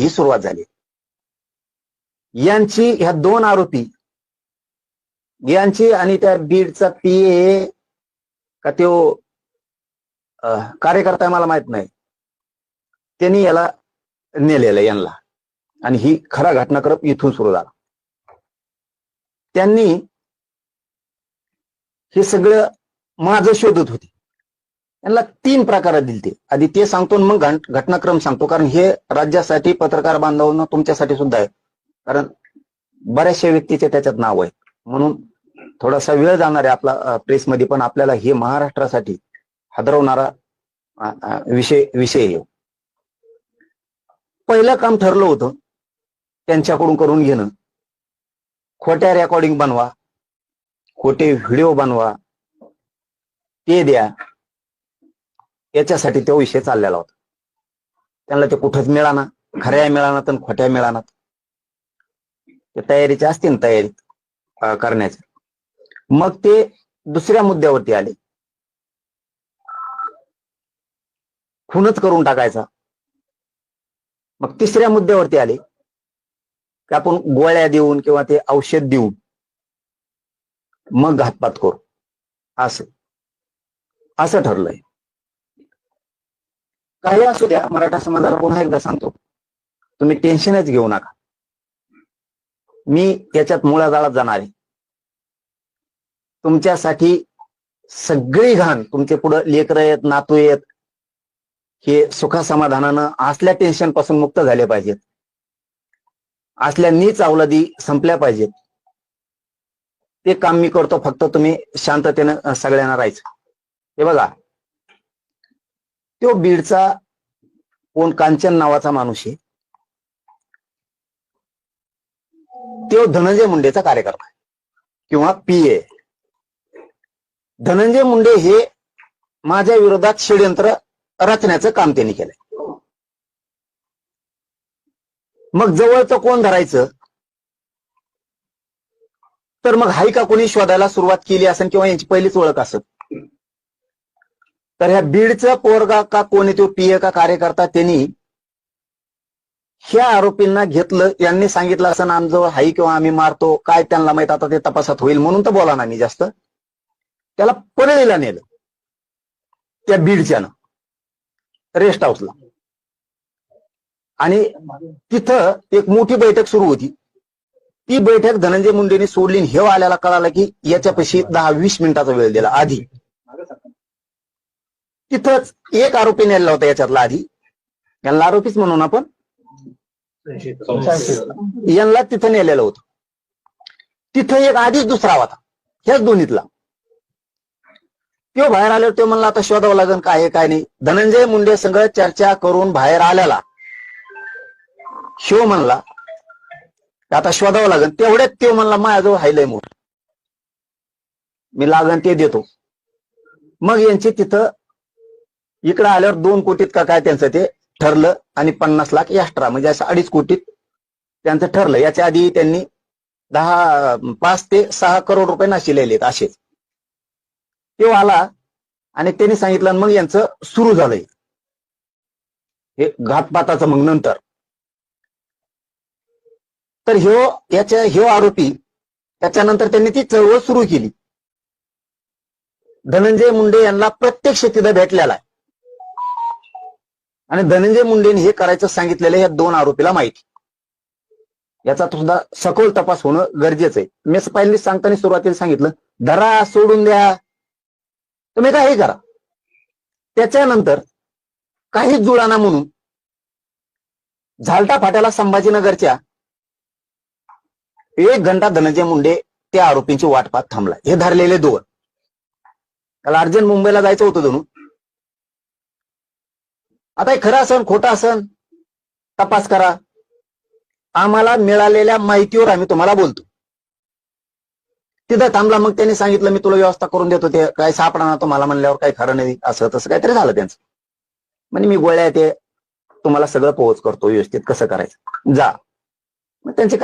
ही सुरुवात झाली. यांची ह्या दोन आरोपी यांची आणि त्या बीडचा पीए का त्यो कार्यकर्ता आहे मला माहीत नाही. त्यांनी याला नेलेलं यांना. आणि ही खरा घटनाक्रम इथून सुरू झाला. त्यांनी हे सगळं माझं शोधत होती. यांना तीन प्रकारात दिलते. आधी ते सांगतो मग घटनाक्रम सांगतो. कारण हे राज्यासाठी पत्रकार बांधवांना तुमच्यासाठी सुद्धा आहे. कारण बऱ्याचशा व्यक्तीचे त्याच्यात नाव आहे. म्हणून थोडासा वेळ जाणार आहे आपला प्रेसमध्ये. पण आपल्याला हे महाराष्ट्रासाठी हादरवणारा विषय विषय पहिलं काम ठरलं होतं त्यांच्याकडून करून घेणं. खोट्या रेकॉर्डिंग बनवा. खोटे व्हिडिओ बनवा. ते द्या. याच्यासाठी तो विषय चाललेला होता. त्यांना ते कुठंच मिळाना खऱ्या मिळाना तर खोट्या मिळाना. ते तयारीचे असतील तयारी करण्याच्या करण्याचे. मग ते दुसऱ्या मुद्द्यावरती आले. खूनच करून टाकायचा. मग तिसऱ्या मुद्द्यावरती आले. की आपण गोळ्या देऊन किंवा ते औषध देऊन मग घातपात करू. असं. असं ठरलंय. काही असू द्या मराठा समाजाला पुन्हा एकदा सांगतो. तुम्ही टेन्शनच घेऊ नका. मी याच्यात मुळाजाळात जाणार आहे. तुमच्यासाठी सगळी घाण तुमचे पुढे लेकर आहेत नातू आहेत हे सुखासमाधानानं असल्या टेन्शनपासून मुक्त झाले पाहिजेत. असल्या नीच अवलादी संपल्या पाहिजेत. ते काम मी करतो फक्त तुम्ही शांततेनं सगळ्यांना राहायचं. हे बघा तो बीडचा कोण कांचन नावाचा माणूस आहे. तो धनंजय मुंडेचा कार्यकर्ता आहे किंवा पी ए. धनंजय मुंडे हे माझ्या विरोधात षडयंत्र रचण्याचं काम त्यांनी केलंय. मग जवळचं कोण धरायचं? तर मग हायका कोणी शोधायला सुरुवात केली असेल किंवा यांची पहिलीच ओळख असत तर ह्या बीडचं पोरगा का कोणी तो पीए का कार्यकर्ता त्यांनी ह्या आरोपींना घेतलं यांनी सांगितलं असं आमजवळ हाई किंवा आम्ही मारतो काय त्यांना माहीत आता ते तपासात होईल म्हणून तर बोला ना मी जास्त. त्याला परळीला नेलं. त्या बीडच्यानं. रेस्ट हाऊसला. आणि तिथं एक मोठी बैठक सुरू होती. ती बैठक धनंजय मुंडेंनी सोडली हे आल्याला कळालं की याच्यापाशी दहा वीस मिनिटाचा वेळ दिला आधी. तिथंच एक आरोपी नेला होता याच्यातला आधी. यांना आरोपीच म्हणून आपण यांना तिथं नेलेलं होतं. तिथं एक आधीच दुसरा होता. ह्याच दोन्हीतला. तो बाहेर आल्यावर तो म्हणला आता शोधावं लागेल काय काय नाही. धनंजय मुंडे संघ चर्चा करून बाहेर आल्याला शिव म्हणला आता शोधावं लागेल तेवढ्यात तो म्हणला माझ्याजवळ हायलय मोठ. मी लागन ते देतो. मग यांची तिथं इकडं आल्यावर दोन कोटीत का काय त्यांचं ते ठरलं आणि पन्नास लाख एक्स्ट्रा म्हणजे असं अडीच कोटीत त्यांचं ठरलं. याच्या आधी त्यांनी दहा पाच ते सहा करोड रुपये नाशिलेलेत असेच. तो आला आणि त्यांनी सांगितलं मग यांचं सुरू झालंय. हे घातपाताचं मग नंतर. तर ह्यो याच्या ह्यो आरोपी त्याच्यानंतर त्यांनी ती चळवळ सुरू केली. धनंजय मुंडे यांना प्रत्यक्ष तिथं भेटलेला आहे. आणि धनंजय मुंडेने हे करायचं सांगितलेलं या दोन आरोपीला माहिती. याचा सुद्धा सखोल तपास होणं गरजेचं आहे. मी पहिल्यांदा सांगताना सुरुवातीला सांगितलं धरा सोडून द्या. तुम्ही काय हे करा. त्याच्यानंतर काही जुळाना म्हणून झालटा फाट्याला संभाजीनगरच्या एक घंटा धनंजय मुंडे त्या आरोपींची वाट पाहत थांबला. हे धरलेले दोन. त्याला अर्जंट मुंबईला जायचं होतं दोन आता हे खरं असन खोटं असन? तपास करा. आम्हाला मिळालेल्या माहितीवर आम्ही तुम्हाला बोलतो. तिथं थांबला मग त्यांनी सांगितलं मी तुला व्यवस्था करून देतो ते काय सापडा तुम्हाला म्हणल्यावर काही खरं नाही असं तसं काहीतरी झालं त्यांचं. म्हणजे मी गोळ्या ते तुम्हाला सगळं पोहोच करतो व्यवस्थित कसं करायचं. जा. मग त्यांचे काय